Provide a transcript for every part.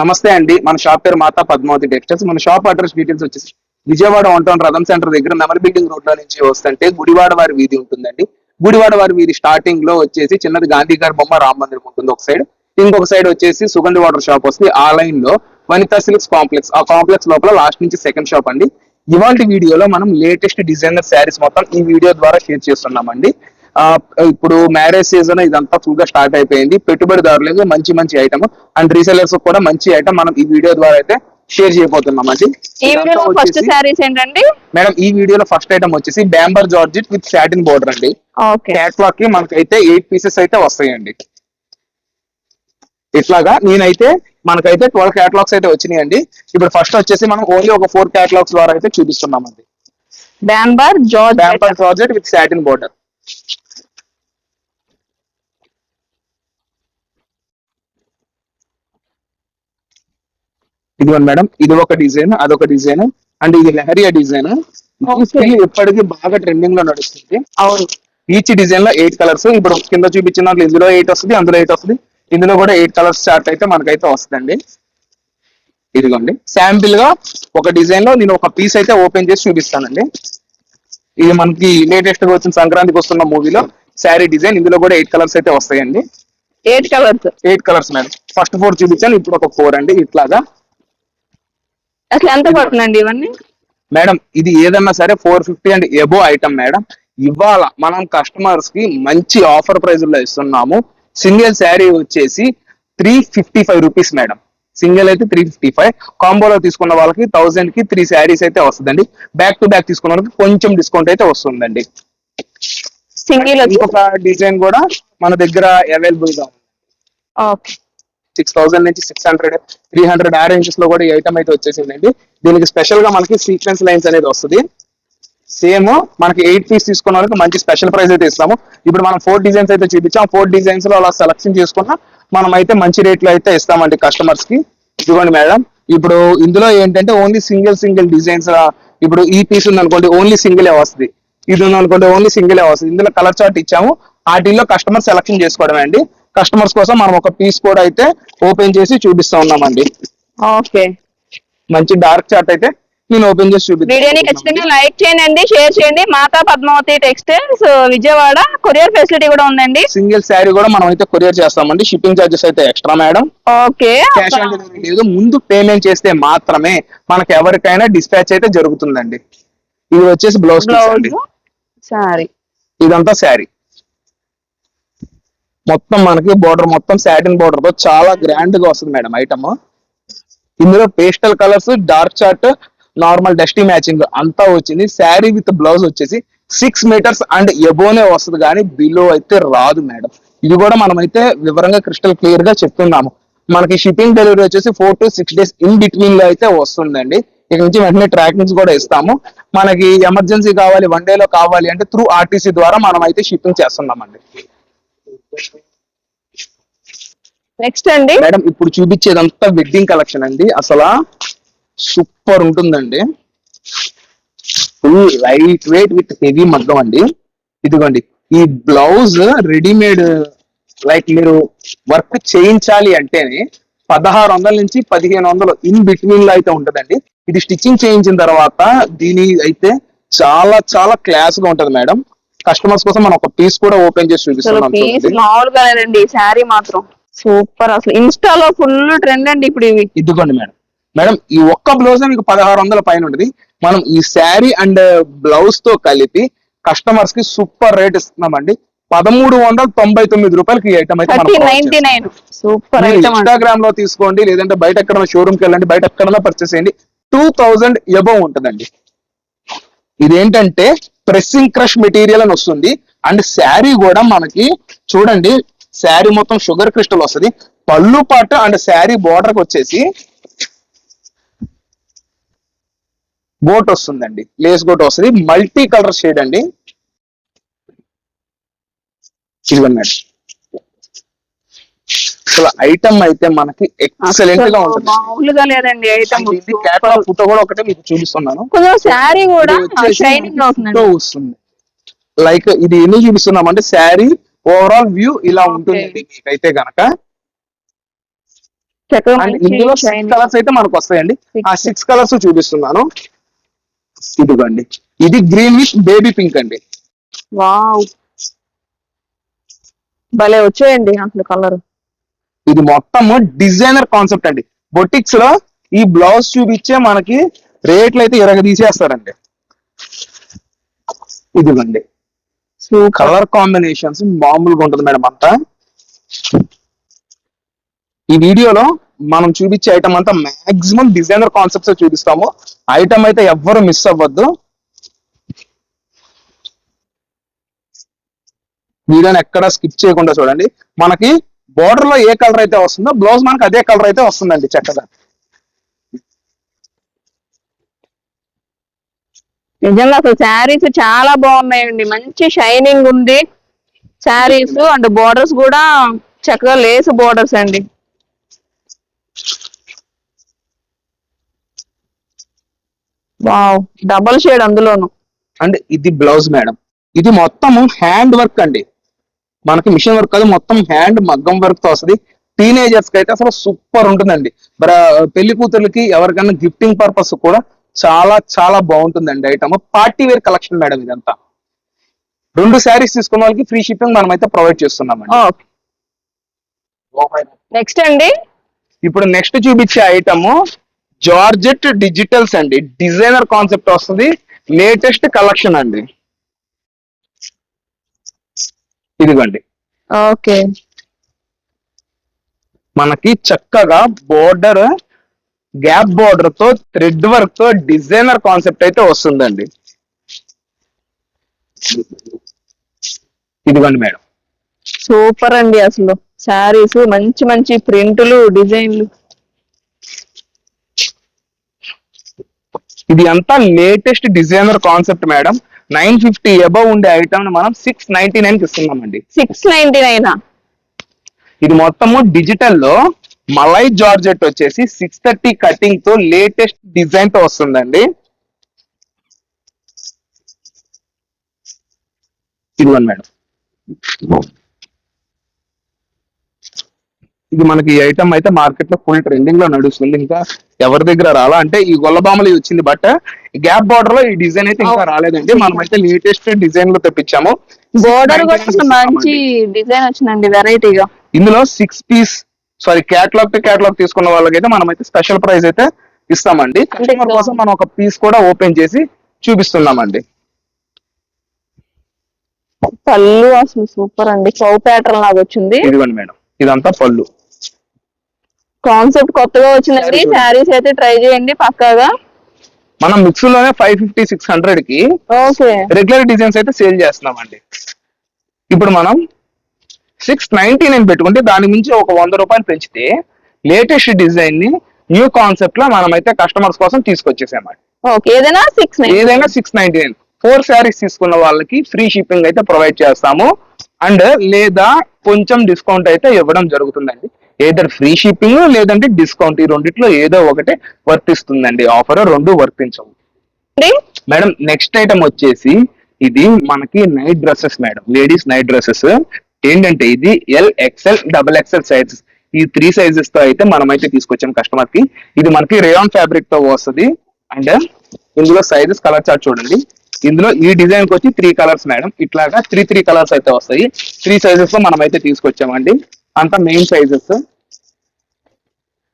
నమస్తే అండి. మన షాప్ పేరు మాతా పద్మావతి టెక్స్టైల్స్. మన షాప్ అడ్రస్ డీటెయిల్స్ వచ్చేసి Vijayawada one town Ratham centre దగ్గర నెమలి బిల్డింగ్ రోడ్లో నుంచి వస్తుంటే గుడివాడ వారి వీధి ఉంటుందండి. గుడివాడ వారి వీధి స్టార్టింగ్లో వచ్చేసి చిన్నది గాంధీ గారి బొమ్మ రామ మందిరం ఉంటుంది ఒక సైడ్ ఇంకొక సైడ్ వచ్చేసి సుగంధి వాటర్ షాప్ వస్తుంది. ఆ లైన్లో వనితా సిల్క్స్ కాంప్లెక్స్ ఆ కాంప్లెక్స్ లోపల లాస్ట్ నుంచి సెకండ్ షాప్ అండి. ఇవాళ వీడియోలో మనం లేటెస్ట్ డిజైనర్ శారీస్ మొత్తం ఈ వీడియో ద్వారా షేర్ చేస్తున్నామండి. ఇప్పుడు మ్యారేజ్ సీజన్ ఇదంతా ఫుల్గా స్టార్ట్ అయిపోయింది. పెట్టుబడిదారులకు మంచి మంచి ఐటమ్ అండ్ రీసెలర్స్ కూడా మంచి ఐటమ్ మనం ఈ వీడియో ద్వారా అయితే షేర్ చేయబోతున్నాం అండి ఈ ఇదంతా వీడియోలో ఫస్ట్ వచ్చేసి- శారీస్ ఏంటండి? మేడం ఈ వీడియోలో ఫస్ట్ ఐటమ్ వచ్చేసి Bemberg georgette with satin border అండి. క్యాట్లాగ్కి మనకైతే ఎయిట్ పీసెస్ అయితే వస్తాయండి. ఇట్లాగా నేనైతే మనకైతే ట్వెల్వ్ క్యాటలాగ్స్ అయితే వచ్చినాయండి. ఇప్పుడు ఫస్ట్ వచ్చేసి మనం ఓన్లీ ఒక ఫోర్ క్యాటలాగ్స్ ద్వారా అయితే చూపిస్తున్నామండి Bemberg georgette Bemberg project with satin border ఇదిగోండి మేడం ఇది ఒక డిజైన్ అదొక డిజైన్ అండ్ ఇది లహరియా డిజైన్ ఎప్పటికీ బాగా ట్రెండింగ్లో నడుస్తుంది. అవును. ఈచ్ డిజైన్లో ఎయిట్ కలర్స్ ఇప్పుడు కింద చూపించిన ఇందులో ఎయిట్ వస్తుంది అందులో ఎయిట్ వస్తుంది. ఇందులో కూడా ఎయిట్ కలర్స్ చార్ట్ అయితే మనకైతే వస్తుందండి. ఇదిగోండి. శాంపిల్గా ఒక డిజైన్లో నేను ఒక పీస్ అయితే ఓపెన్ చేసి చూపిస్తానండి. ఇది మనకి లేటెస్ట్గా వచ్చిన సంక్రాంతికి వస్తున్న మూవీలో శారీ డిజైన్ ఇందులో కూడా ఎయిట్ కలర్స్ అయితే వస్తాయండి. Eight colours eight colours madam first four చూపించాను ఇప్పుడు ఒక ఫోర్ అండి ఇట్లాగా. అసలు ఎంత పడుతుందండి ఇవన్నీ? మేడం ఇది ఏదన్నా సరే four fifty and above item madam. ఇవాళ మనం కస్టమర్స్కి మంచి ఆఫర్ ప్రైస్లో ఇస్తున్నాము. సింగిల్ శారీ వచ్చేసి three fifty five rupees madam. Single అయితే త్రీ ఫిఫ్టీ ఫైవ్ కాంబోలో తీసుకున్న వాళ్ళకి థౌసండ్కి త్రీ శారీస్ అయితే వస్తుందండి. బ్యాక్ టు బ్యాక్ తీసుకున్న వాళ్ళకి కొంచెం డిస్కౌంట్ అయితే వస్తుందండి. సింగిల్ ఇంకొక డిజైన్ కూడా మన దగ్గర అవైలబుల్గా ఉంది. ఓకే సిక్స్ థౌసండ్ నుంచి సిక్స్ హండ్రెడ్ త్రీ హండ్రెడ్ ఆ రేంజెస్లో కూడా ఈ ఐటమ్ అయితే వచ్చేసిందండి. దీనికి స్పెషల్గా మనకి సీక్వెన్స్ లైన్స్ అనేది వస్తుంది. సేమ్ మనకి ఎయిట్ పీస్ తీసుకున్న వాళ్ళకి మంచి స్పెషల్ ప్రైస్ అయితే ఇస్తాము. ఇప్పుడు మనం ఫోర్ డిజైన్స్ అయితే చూపించాం. ఫోర్ డిజైన్స్లో అలా సెలెక్షన్ చేసుకున్నా మనం అయితే మంచి రేట్లో అయితే ఇస్తామండి కస్టమర్స్కి. ఇదిగోండి మేడం ఇప్పుడు ఇందులో ఏంటంటే ఓన్లీ సింగిల్ సింగిల్ డిజైన్స్ ఇప్పుడు ఈ పీస్ ఉంది అనుకోండి ఓన్లీ సింగిల్ వస్తుంది. ఇది ఉంది అనుకోండి ఓన్లీ సింగిల్ వస్తుంది. ఇందులో కలర్ చార్ట్ ఇచ్చాము. వాటిల్లో కస్టమర్ సెలెక్షన్ చేసుకోవడం అండి. కస్టమర్స్ కోసం మనం ఒక పీస్ కూడా అయితే ఓపెన్ చేసి చూపిస్తా ఉన్నామండి. ఓకే. మంచి డార్క్ చార్ట్ అయితే నేను ఓపెన్ చేసి వీడియోని చూపిస్తాను ఖచ్చితంగా లైక్ చేయండి షేర్ చేయండి. Mata Padmavati textiles Vijayawada. Courier facility కూడా ఉందండి. సింగిల్ శారీ కూడా మనం అయితే కొరియర్ చేస్తామండి. షిప్పింగ్ చార్జెస్ అయితే extra madam okay. Cash on delivery లేదు. ముందు పేమెంట్ చేస్తే మాత్రమే మనకి ఎవరికైనా డిస్పాచ్ అయితే జరుగుతుందండి. ఇది వచ్చేసి బ్లౌజ్ బ్లౌజ్ సారీ ఇదంతా శారీ మొత్తం మనకి బోర్డర్ మొత్తం సాటిన్ బోర్డర్తో చాలా గ్రాండ్గా వస్తుంది మేడం ఐటమ్ ఇందులో pastel colours dark chart normal dusty matching అంతా వచ్చింది. శారీ విత్ బ్లౌజ్ వచ్చేసి సిక్స్ మీటర్స్ అండ్ ఎబోనే వస్తుంది కానీ బిలో అయితే రాదు మేడం. ఇది కూడా మనం అయితే వివరంగా క్రిస్టల్ క్లియర్గా చెప్తున్నాము. మనకి షిప్పింగ్ డెలివరీ వచ్చేసి four to six days in బిట్వీన్లో అయితే వస్తుందండి. ఇక నుంచి వెంటనే ట్రాకింగ్స్ కూడా ఇస్తాము. మనకి ఎమర్జెన్సీ కావాలి వన్ డే లో కావాలి అంటే త్రూ ఆర్టీసీ ద్వారా మనం అయితే షిప్పింగ్ చేస్తున్నామండి. నెక్స్ట్ అండి. మేడం ఇప్పుడు చూపించేదంతా వెడ్డింగ్ కలెక్షన్ అండి. అసలు సూపర్ ఉంటుందండి. Full light weight with heavy మగ్గం అండి. ఇదిగోండి ఈ బ్లౌజ్ రెడీమేడ్ లైక్ మీరు వర్క్ చేయించాలి అంటేనే పదహారు వందల నుంచి పదిహేను వందలు ఇన్ బిట్వీన్లో అయితే ఉంటదండి. ఇది స్టిచ్చింగ్ చేయించిన తర్వాత దీని అయితే చాలా చాలా క్లాస్గా ఉంటది మేడం. కస్టమర్స్ కోసం మనం ఒక పీస్ కూడా ఓపెన్ చేసి చూపిస్తున్నాం. మామూలుగా లేదండి శారీ మాత్రం. సూపర్ అసలు. ఇన్స్టాలో ఫుల్ ట్రెండ్ అండి ఇప్పుడు ఇవి. ఇదిగోండి మేడం. మేడం ఈ ఒక్క బ్లౌజ్ మీకు పదహారు వందల పైన ఉంటుంది. మనం ఈ శారీ అండ్ బ్లౌజ్తో కలిపి కస్టమర్స్కి సూపర్ రేట్ ఇస్తున్నామండి. పదమూడు వందల తొంభై తొమ్మిది రూపాయలకి ఐటమ్ అయితే సూపర్ ఇన్స్టాగ్రామ్లో తీసుకోండి లేదంటే బయట ఎక్కడైనా షోరూమ్కి వెళ్ళండి బయట ఎక్కడైనా పర్చేస్ చేయండి. టూ థౌజండ్ ఎబవ్ ఉంటుందండి. ఇదేంటంటే ప్రెస్సింగ్ క్రష్ మెటీరియల్ అని వస్తుంది. అండ్ శారీ కూడా మనకి చూడండి శారీ మొత్తం షుగర్ క్రిస్టల్ వస్తుంది. పళ్ళు పాటు అండ్ శారీ బోర్డర్కి వచ్చేసి గోట్ వస్తుందండి. లేస్ గోట్ వస్తుంది. మల్టీ కలర్ షేడ్ అండి. ఇదిగోండి అసలు ఐటమ్ అయితే మనకి ఎక్సలెంట్గా ఉంటుంది. మామూలుగా లేదండి ఐటమ్ క్యాటలాగ్ ఫోటో కూడా ఒకటే మీకు చూపిస్తున్నాను. కొంచెం శారీ కూడా షైనింగ్ వస్తుంది. లైక్ ఇది ఎన్ని చూపిస్తున్నాం అంటే శారీ ఓవరాల్ వ్యూ ఇలా ఉంటుందండి మీకైతే గనక. ఇందులో. సిక్స్ కలర్స్ అయితే మనకు వస్తాయండి. ఆ. సిక్స్ కలర్స్ చూపిస్తున్నాను. ఇదిగోండి. ఇది గ్రీన్ విత్ బేబీ పింక్ అండి. వావ్ భలే వచ్చాయండి అసలు కలర్ ఇది మొత్తము డిజైనర్ కాన్సెప్ట్ అండి. బొటిక్స్లో ఈ బ్లౌజ్ చూపించే మనకి రేట్లు అయితే ఇరగ తీసేస్తారండి ఇదిగండి. సో కలర్ కాంబినేషన్స్ మామూలుగా ఉంటుంది మేడం అంతా. ఈ వీడియోలో మనం చూపించే ఐటమ్ అంతా మాక్సిమం డిజైనర్ కాన్సెప్ట్స్ చూపిస్తాము. ఐటమ్ అయితే ఎవ్వరు మిస్ అవ్వద్దు. వీడియోని ఎక్కడ స్కిప్ చేయకుండా చూడండి. మనకి బోర్డర్లో ఏ కలర్ అయితే వస్తుందో బ్లౌజ్ మనకి అదే కలర్ అయితే వస్తుందండి చక్కగా. నిజంగా అసలు శారీస్ చాలా బాగున్నాయండి. మంచి షైనింగ్ ఉంది. శారీస్ అండ్ బోర్డర్స్ కూడా చక్కగా లేస్ బోర్డర్స్ అండి. వావ్ డబల్ షేడ్ అందులోను. అండ్ ఇది బ్లౌజ్ మేడం ఇది మొత్తం హ్యాండ్ వర్క్ అండి. మనకి మిషన్ వర్క్ కాదు మొత్తం హ్యాండ్ మగ్గం వర్క్తో వస్తుంది. టీనేజర్స్కి అయితే అసలు సూపర్ ఉంటుందండి. మరి పెళ్ళి కూతుర్లకి ఎవరికైనా గిఫ్టింగ్ పర్పస్ కూడా చాలా చాలా బాగుంటుందండి item party wear collection madam ఇదంతా. రెండు శారీస్ తీసుకున్న వాళ్ళకి ఫ్రీ షిప్పింగ్ మనం అయితే ప్రొవైడ్ చేస్తున్నామండి ఓకే నెక్స్ట్ అండి. ఇప్పుడు నెక్స్ట్ చూపించే ఐటమ్ జార్జెట్ డిజిటల్స్ అండి. డిజైనర్ కాన్సెప్ట్ వస్తుంది. లేటెస్ట్ కలెక్షన్ అండి. ఇదిగోండి. ఓకే. మనకి చక్కగా బోర్డర్ గ్యాప్ బోర్డర్తో థ్రెడ్ వర్క్తో డిజైనర్ కాన్సెప్ట్ అయితే వస్తుందండి. ఇదిగోండి మేడం. సూపర్ అండి అసలు. శారీస్ మంచి మంచి ప్రింట్లు డిజైన్లు. ఇది అంతా latest designer concept madam. Nine fifty above ఉండే ఐటమ్ మనం సిక్స్ నైన్టీ నైన్కి ఇస్తున్నామండి సిక్స్ నైన్టీ నైన్ ఇది మొత్తము డిజిటల్లో మలై జార్జెట్ వచ్చేసి సిక్స్ థర్టీ కటింగ్తో లేటెస్ట్ డిజైన్తో వస్తుందండి. ఇదిగోండి మేడం. ఇది మనకి ఈ ఐటమ్ అయితే మార్కెట్లో ఫుల్ ట్రెండింగ్లో నడుస్తుంది. ఇంకా ఎవరి దగ్గర రాలా? అంటే ఈ గొల్లబామలు వచ్చింది బట్ గ్యాప్ బార్డర్లో ఈ డిజైన్ అయితే ఇంకా రాలేదండి. మనం అయితే లేటెస్ట్ డిజైన్లో తెప్పించాము. బోర్డర్ కూడా 699 అసలు మంచి డిజైన్ వచ్చిందండి వెరైటీగా ఇందులో six piece sari catalogue to catalogue తీసుకున్న వాళ్ళకైతే మనం అయితే స్పెషల్ ప్రైస్ అయితే ఇస్తామండి. కస్టమర్ కోసం మనం ఒక పీస్ కూడా ఓపెన్ చేసి చూపిస్తున్నామండి. పళ్ళు అసలు సూపర్ అండి. చౌ ప్యాటర్న్ లాగా వచ్చింది. ఇదిగోండి మేడం. ఇదంతా పళ్ళు. కాన్సెప్ట్ కొత్తగా వచ్చిందండి శారీస్ అయితే ట్రై చేయండి పక్కాగా. మనం మిక్స్లోనే ఫైవ్ ఫిఫ్టీ సిక్స్ హండ్రెడ్కి రెగ్యులర్ డిజైన్స్ అయితే సేల్ చేస్తున్నామండి. ఇప్పుడు మనం సిక్స్ నైన్టీ నైన్ పెట్టుకుంటే దాని మించి ఒక వంద రూపాయలు పెంచితే లేటెస్ట్ డిజైన్ని న్యూ కాన్సెప్ట్లో మనం అయితే కస్టమర్స్ కోసం తీసుకొచ్చేసామండి. ఓకే ఏదైనా సిక్స్ ఏదైనా six ninety nine four saris తీసుకున్న వాళ్ళకి ఫ్రీ షిప్పింగ్ అయితే ప్రొవైడ్ చేస్తాము. అండ్ లేదా కొంచెం డిస్కౌంట్ అయితే ఇవ్వడం జరుగుతుందండి. ఏదర్ ఫ్రీ షిప్పింగ్ లేదంటే డిస్కౌంట్ ఈ రెండిట్లో ఏదో ఒకటి వర్తిస్తుందండి. ఆఫర్ రెండు వర్తించవు. మేడం నెక్స్ట్ ఐటమ్ వచ్చేసి ఇది మనకి night dresses madam ladies night dresses ఏంటంటే ఇది L XL double XL sizes ఈ త్రీ సైజెస్తో అయితే మనం అయితే తీసుకొచ్చాం కస్టమర్కి. ఇది మనకి రేయాన్ ఫ్యాబ్రిక్తో వస్తుంది. అండ్ ఇందులో సైజెస్ కలర్ చార్ట్ చూడండి. ఇందులో ఈ డిజైన్కి వచ్చి త్రీ కలర్స్ మేడం ఇట్లాగా త్రీ త్రీ కలర్స్ అయితే వస్తాయి. త్రీ సైజెస్లో మనం అయితే తీసుకొచ్చామండి. అంతా main sizes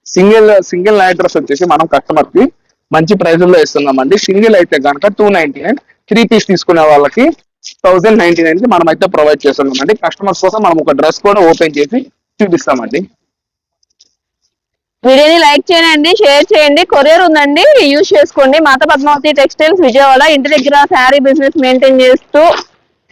single single night dress వచ్చేసి మనం కస్టమర్కి మంచి ప్రైస్లో ఇస్తున్నామండి. సింగిల్ అయితే కనుక two ninety nine three piece తీసుకునే వాళ్ళకి థౌసండ్ నైన్టీ నైన్కి మనం అయితే ప్రొవైడ్ చేస్తున్నామండి. కస్టమర్స్ కోసం మనం ఒక డ్రెస్ కూడా ఓపెన్ చేసి చూపిస్తామండి. వీడియోని లైక్ చేయండి షేర్ చేయండి. కొరియర్ ఉందండి యూజ్ చేసుకోండి. మాత పద్మావతి టెక్స్టైల్స్ విజయవాడ ఇంటి దగ్గర శారీ బిజినెస్ మెయింటైన్ చేస్తూ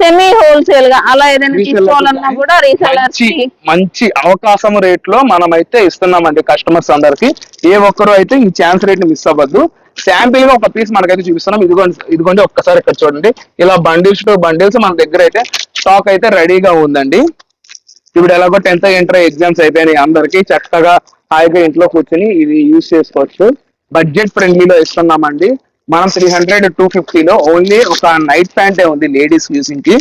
సెమీ హోల్సేల్గా అలా ఏదైనా తీసుకోవాలన్నా కూడా రీసెలర్స్ మంచి మంచి అవకాశం రేట్లో మనం అయితే ఇస్తున్నామండి కస్టమర్స్ అందరికి. ఏ ఒక్కరు అయితే ఈ ఛాన్స్ రేట్ని మిస్ అవ్వద్దు. శాంపిల్గా ఒక పీస్ మనకైతే చూపిస్తున్నాం. ఇదిగోండి ఇదిగోండి ఒక్కసారి ఇక్కడ చూడండి. ఇలా బండిల్స్ టు బండిల్స్ మన దగ్గర అయితే స్టాక్ అయితే రెడీగా ఉందండి. ఇప్పుడు ఎలాగో టెన్త్ ఇంటర్ ఎగ్జామ్స్ అయిపోయినాయి అందరికి. చక్కగా హాయిగా ఇంట్లో కూర్చొని ఇది యూజ్ చేసుకోవచ్చు. బడ్జెట్ ఫ్రెండ్లీలో ఇస్తున్నామండి. మనం త్రీ హండ్రెడ్ టూ ఫిఫ్టీలో ఓన్లీ ఒక నైట్ ప్యాంటే ఉంది లేడీస్ యూసింగ్కి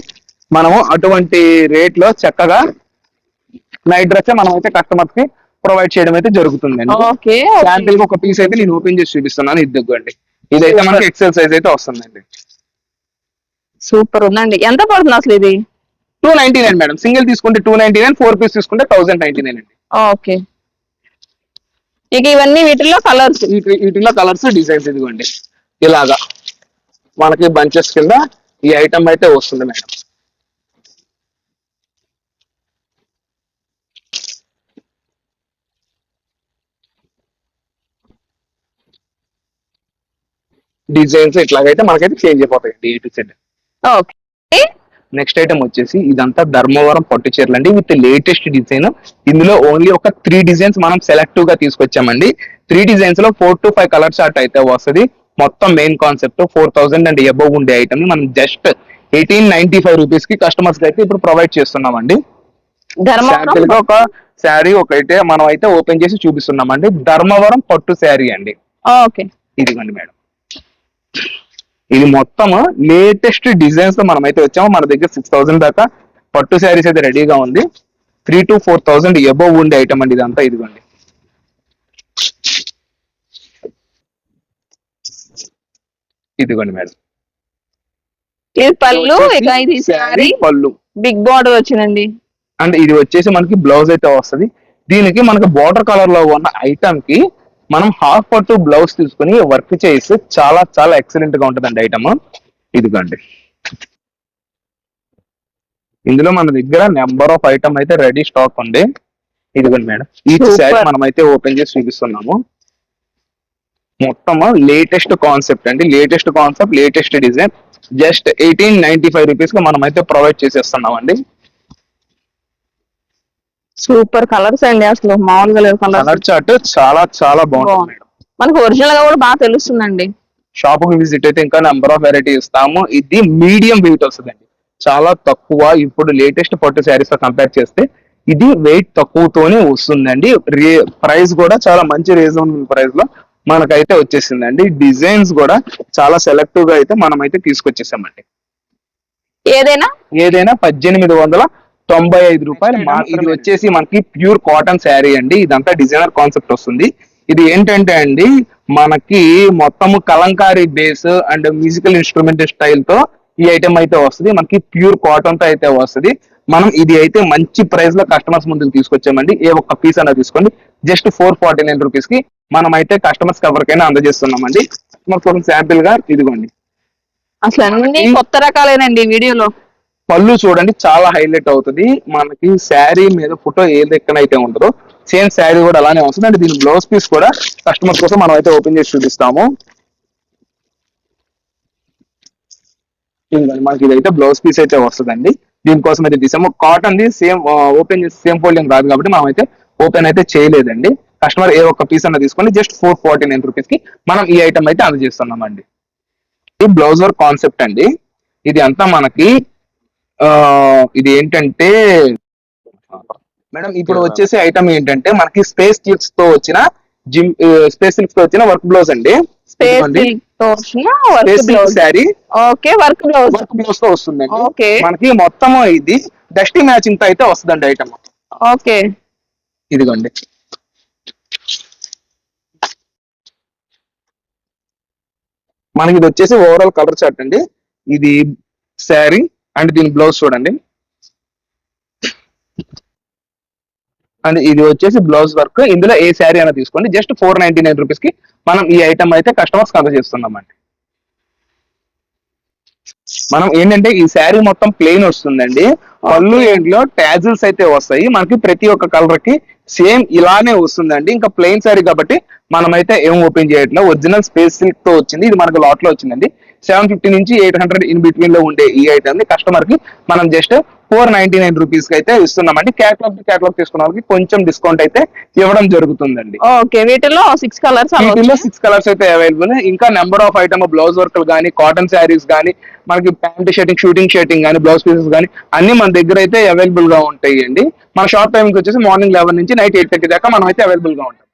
మనము అటువంటి రేట్లో చక్కగా నైట్ డ్రెస్ మనం అయితే కి ప్రొవైడ్ చేయడం అయితే జరుగుతుందండి. ఓకే శాంపిల్ ఒక పీస్ అయితే నేను ఓపెన్ చేసి చూపిస్తున్నాను ఇది దగ్గండి ఇదైతే మనకి ఎక్సెల్ సైజ్ అయితే వస్తుందండి. సూపర్ ఉందండి. ఎంత పడుతుంది అసలు ఇది? Two ninety nine madam. Single తీసుకుంటే two ninety nine four piece తీసుకుంటే థౌసండ్ నైన్టీ నైన్ అండి. ఓకే. ఇక ఇవన్నీ వీటిల్లో కలర్స్. వీటి- వీటిలో కలర్స్ డిజైన్స్ ఇదిగోండి. ఇలాగా మనకి బంచెస్ కింద ఈ ఐటమ్ అయితే వస్తుంది మేడం. డిజైన్స్ ఇట్లాగైతే మనకైతే చేంజ్ అయిపోతాయి ఏ టు సెట్ ఓకే. నెక్స్ట్ ఐటమ్ వచ్చేసి ఇదంతా ధర్మవరం పట్టు చీరలు అండి విత్ లేటెస్ట్ డిజైన్ ఇందులో ఓన్లీ ఒక త్రీ డిజైన్స్ మనం సెలెక్టివ్గా తీసుకొచ్చామండి. త్రీ డిజైన్స్లో four to five colour chart అయితే వస్తుంది. మొత్తం main concept four thousand and above ఉండే ఐటమ్ని మనం జస్ట్ ఎయిటీన్ నైన్టీ ఫైవ్ రూపీస్కి కస్టమర్స్ అయితే ఇప్పుడు ప్రొవైడ్ చేస్తున్నామండి. శాంపిల్గా ధర్మవరం ఒక శారీ ఒకైతే మనం అయితే ఓపెన్ చేసి చూపిస్తున్నామండి. ధర్మవరం పట్టు శారీ అండి. ఓకే. ఇదిగోండి మేడం. ఇది మొత్తం లేటెస్ట్ డిజైన్స్తో మనం అయితే వచ్చాము. మన దగ్గర సిక్స్ థౌసండ్ దాకా పట్టు శారీస్ అయితే రెడీగా ఉంది. Three to four thousand above ఉండే ఐటమ్ అండి ఇదంతా ఇదిగోండి. ఇదిగోండి మేడం. ఇది పళ్ళు ఇక ఇది శారీ శారీ. పళ్ళు. బిగ్ బార్డర్ వచ్చిందండి. అండ్ ఇది వచ్చేసి మనకి బ్లౌజ్ అయితే వస్తది. దీనికి మనకి బార్డర్ కలర్లో ఉన్న ఐటమ్కి మనం హాఫ్ పట్టు బ్లౌజ్ తీసుకుని వర్క్ చేసి చాలా చాలా ఎక్సలెంట్గా ఉంటదండి ఐటమ్ ఇదిగోండి. ఇందులో మన దగ్గర నెంబర్ ఆఫ్ ఐటమ్ అయితే రెడీ స్టాక్ ఉంది. ఇదిగోండి మేడం. ఈ. శారీ మనం అయితే ఓపెన్ చేసి చూపిస్తున్నాము. మొత్తం లేటెస్ట్ కాన్సెప్ట్ అండి. Latest concept latest design just eighteen ninety five రూపీస్కి మనం అయితే ప్రొవైడ్ చేసేస్తున్నాం అండి సూపర్ కలర్స్ అండి అసలు. మామూలుగా లేవు కలర్ చార్ట్ చాలా చాలా బాగుంటుంది మనకు ఒరిజినల్గా కూడా బాగా తెలుస్తుందండి. షాప్కి విజిట్ అయితే ఇంకా నెంబర్ ఆఫ్ వెరైటీ ఇస్తాము. ఇది మీడియం వెయిట్ వస్తుందండి. చాలా తక్కువ. ఇప్పుడు లేటెస్ట్ పట్టు శారీస్తో కంపేర్ చేస్తే ఇది వెయిట్ తక్కువతోనే వస్తుందండి. రే ప్రైస్ కూడా చాలా మంచి రీజనబుల్ ప్రైస్లో మనకైతే వచ్చేసిందండి. డిజైన్స్ కూడా చాలా సెలెక్టివ్గా అయితే మనం అయితే తీసుకొచ్చేసామండి. ఏదైనా? ఏదైనా పద్దెనిమిది వందల తొంభై ఐదు రూపాయలు ఇది వచ్చేసి మనకి ప్యూర్ కాటన్ శారీ అండి. ఇదంతా డిజైనర్ కాన్సెప్ట్ వస్తుంది. ఇది ఏంటంటే అండి మనకి మొత్తము Kalamkari base and musical instrument స్టైల్తో ఈ ఐటమ్ అయితే వస్తుంది. మనకి ప్యూర్ కాటన్తో అయితే వస్తుంది. మనం ఇది అయితే మంచి ప్రైస్లో కస్టమర్స్ ముందుకు తీసుకొచ్చామండి. ఏ ఒక్క పీస్ అన్నా తీసుకోండి. జస్ట్ ఫోర్ ఫార్టీ నైన్ రూపీస్కి మనం అయితే కస్టమర్స్ ఎవరికైనా అందజేస్తున్నామండి. కస్టమర్స్ కోసం శాంపిల్గా ఇదిగోండి. అసలు అన్ని కొత్త రకాలేనండి వీడియోలో. పళ్ళు చూడండి చాలా హైలైట్ అవుతుంది. మనకి శారీ మీద ఫోటో ఏ అయితే ఉంటుందో సేమ్ శారీ కూడా అలానే వస్తుంది. అంటే దీని బ్లౌజ్ పీస్ కూడా కస్టమర్ కోసం మనం అయితే ఓపెన్ చేసి చూపిస్తాము. మనకి ఇదైతే బ్లౌజ్ పీస్ అయితే వస్తుందండి. దీనికోసం అయితే తీసాము. కాటన్ ది సేమ్ ఓపెన్ చేసి సేమ్ ఫోల్డింగ్ రాదు కాబట్టి మనం అయితే ఓపెన్ అయితే చేయలేదండి. కస్టమర్ ఏ ఒక్క పీస్ అన్న తీసుకొని జస్ట్ ఫోర్ ఫార్టీ నైన్ రూపీస్కి మనం ఈ ఐటమ్ అయితే అందజేస్తున్నామండి. ఈ బ్లౌజ్ వర్క్ కాన్సెప్ట్ అండి. ఇది అంతా మనకి ఇది ఏంటంటే మేడం ఇప్పుడు వచ్చేసి ఐటమ్ ఏంటంటే మనకి స్పేస్ సిల్క్స్తో వచ్చిన జిమ్ స్పేస్ సిల్క్స్తో వచ్చిన వర్క్ బ్లౌజ్ అండి. స్పేస్తో వచ్చిన work space silk blouse. Sari. Okay work blouse. Work బ్లౌజ్తో వస్తుందండి. ఓకే. మనకి మొత్తం ఇది డస్టీ మ్యాచింగ్తో అయితే వస్తుందండి ఐటమ్ ఓకే. ఇదిగోండి. మనకి ఇది వచ్చేసి ఓవరాల్ కలర్ చార్ట్ అండి. ఇది శారీ అండ్ దీని బ్లౌజ్ చూడండి. అండ్ ఇది వచ్చేసి బ్లౌజ్ వర్క్. ఇందులో ఏ శారీ అయినా తీసుకోండి. జస్ట్ ఫోర్ నైన్టీ నైన్ రూపీస్కి మనం ఈ ఐటమ్ అయితే కస్టమర్స్ అందజేస్తున్నామండి మనం ఏంటంటే ఈ శారీ మొత్తం ప్లెయిన్ వస్తుందండి. పళ్ళు ఏంట్లో ట్యాజిల్స్ అయితే వస్తాయి. మనకి ప్రతి ఒక్క కలర్కి సేమ్ ఇలానే వస్తుందండి. ఇంకా ప్లెయిన్ శారీ కాబట్టి మనం అయితే ఏం ఓపెన్ చేయట్లేదు. ఒరిజినల్ స్పేస్ సిల్క్తో వచ్చింది. ఇది మనకు లాట్లో వచ్చిందండి. సెవెన్ ఫిఫ్టీ నుంచి ఎయిట్ హండ్రెడ్ ఇన్ బిట్వీన్లో ఉండే ఈ ఐటమ్ని కస్టమర్కి మనం జస్ట్ ఫోర్ నైన్టీ నైన్ రూపీస్కి అయితే ఇస్తున్నామండి. క్యాట్లాగ్ క్యాట్లాగ్ తీసుకున్న వాళ్ళకి కొంచెం డిస్కౌంట్ అయితే ఇవ్వడం జరుగుతుందండి. ఓకే వీటిలో సిక్స్ కలర్స్ వీటిలో సిక్స్ కలర్స్ అయితే అవైలబుల్ ఇంకా number of item blouse work కానీ కాటన్ శారీస్ కానీ మనకి ప్యాంట్ షర్టింగ్ షూటింగ్ షర్టింగ్ కానీ బ్లౌజ్ పీసెస్ కానీ అన్ని మన దగ్గర అయితే అవైలబుల్గా ఉంటాయి అండి మన షాప్ టైమింగ్ వచ్చేసి మార్నింగ్ లెవెన్ నుంచి నైట్ ఎయిట్ థర్టీ దాకా మనం అయితే అవైలబుల్గా ఉంటాం.